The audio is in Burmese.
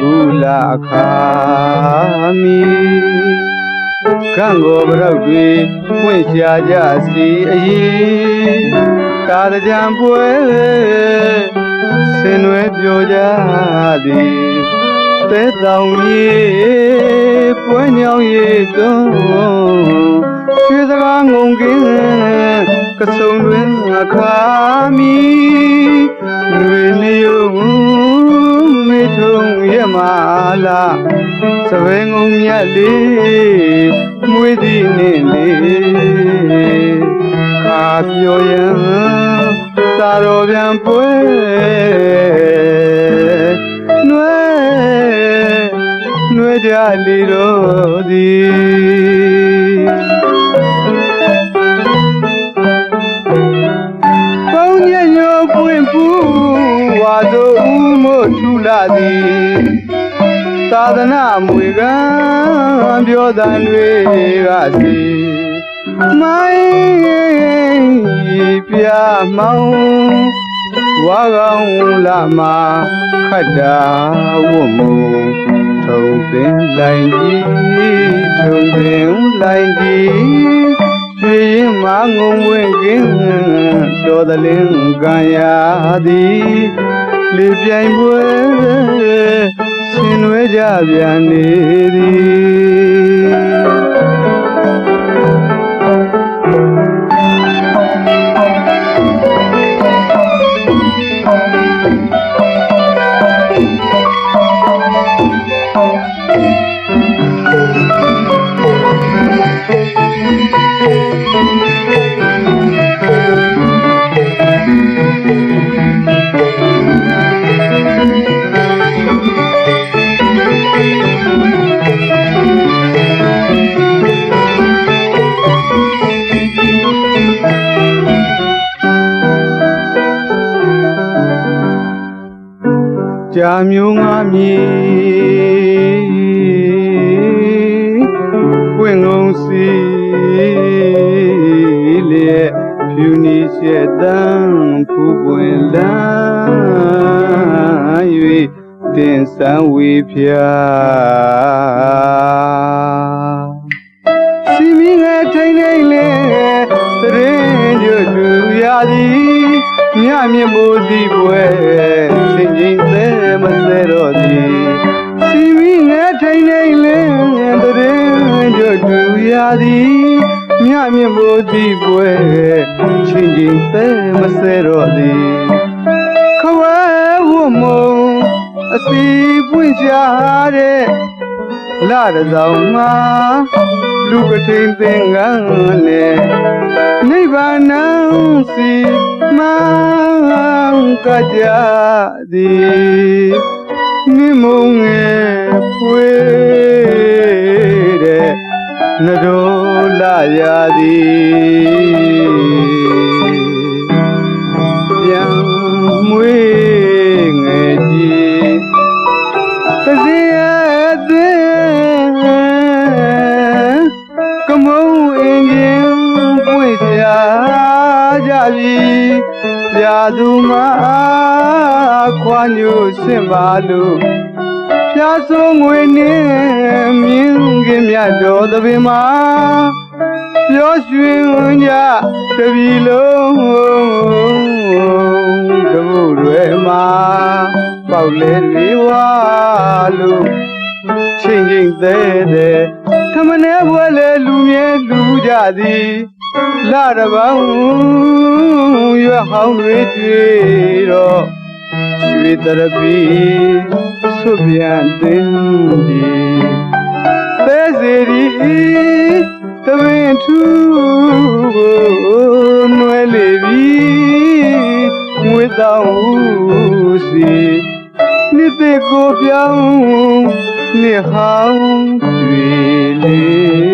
ကူလာခါမီကံကိုပရောက်တွေပွင့်ရှာကြစီအည်ကာရကြံပွဲဆင်နွယ်ပြိုကြသည်တဲတောင်ကြီးပွဲညောင်ရီသွန်းရွှေစကားငုံကင်းကစုံတွင်အခါမီ လာစပယ်ငုံမြတ်လေးမွေးသည်နှင့်လေးခါပြောရန်သာတော်ပြန်ပွဲနွဲနွဲကြလီတော်သည်ပေါင်းညညိုပွင့်ပူဝါတို့ဦးမို့ထူလာသည် သာသနာမွေကံပြောတန်တွေကစီမိုင်းပြမောင်းဝါကောင်လာမှာခတ်တာဝတ်မုံထုံပင်လိုင်းကြီးထုံပင်လိုင်းကြီးရွှေရင်မငုံဝင်ကင်းတော်သလင်းကံရာသည်လေပြိုင်ပွဲ ဆင် နွဲကြပြန်နေသည်ကြာမျိုးငါမြေပွင့်ငုံစီလျက်ဖြူနီရှက်တန်းဖူးပွင့်လန်း၍တင်ဆန်းဝေဖျားစီမီငယ်ထိန်ထိန်လေးသရင်ကျွတ်တူရသည်မြမြင့်မိုးသည်ပွဲ င့်မိုးသည်ပွဲချင်းချင်းသေးမစဲတော့သည်ခဝဲဝမုံအစီပွင့်ရှာတဲ့လာရဆောင်မှာလူကထိန်သင်္ကန်းနဲ့နိဗ္ဗာန်စီမံကကြသည်နိမုံငယ်ဖွေတဲ့ နတော်လာရသည်ပြန်မွေးငယ်ကြီးကစီရဲ့တဲ့ကမုံအင်ကြီးပွင့်ရှာကြပြီပြာသူမခွာညိုစင်ပါလို့ပြာဆုံးငွေနဲ့မြ င်းကင်းမြတ်တော်သပင်မှာပြောရွှင်ကြတပြီလုံးတမှုတွေမှာပေါက်လေတွေဝါလို့ချင်းချင်းသေးသေးထမနေဘွယ်လေလူမြဲလူကြသည်လာတပောင်းရွဟောင်းတွေတွေ့တော့ရွှေတရပီဆွပြန်တင်ဒီ သဲစီရီတပင်ထူကိုနွယ်လေပြီငွေတောင်ဦးစီနှစ်သက်ကိုပြောင်းနှစ်ဟောင်းတွေ့လေ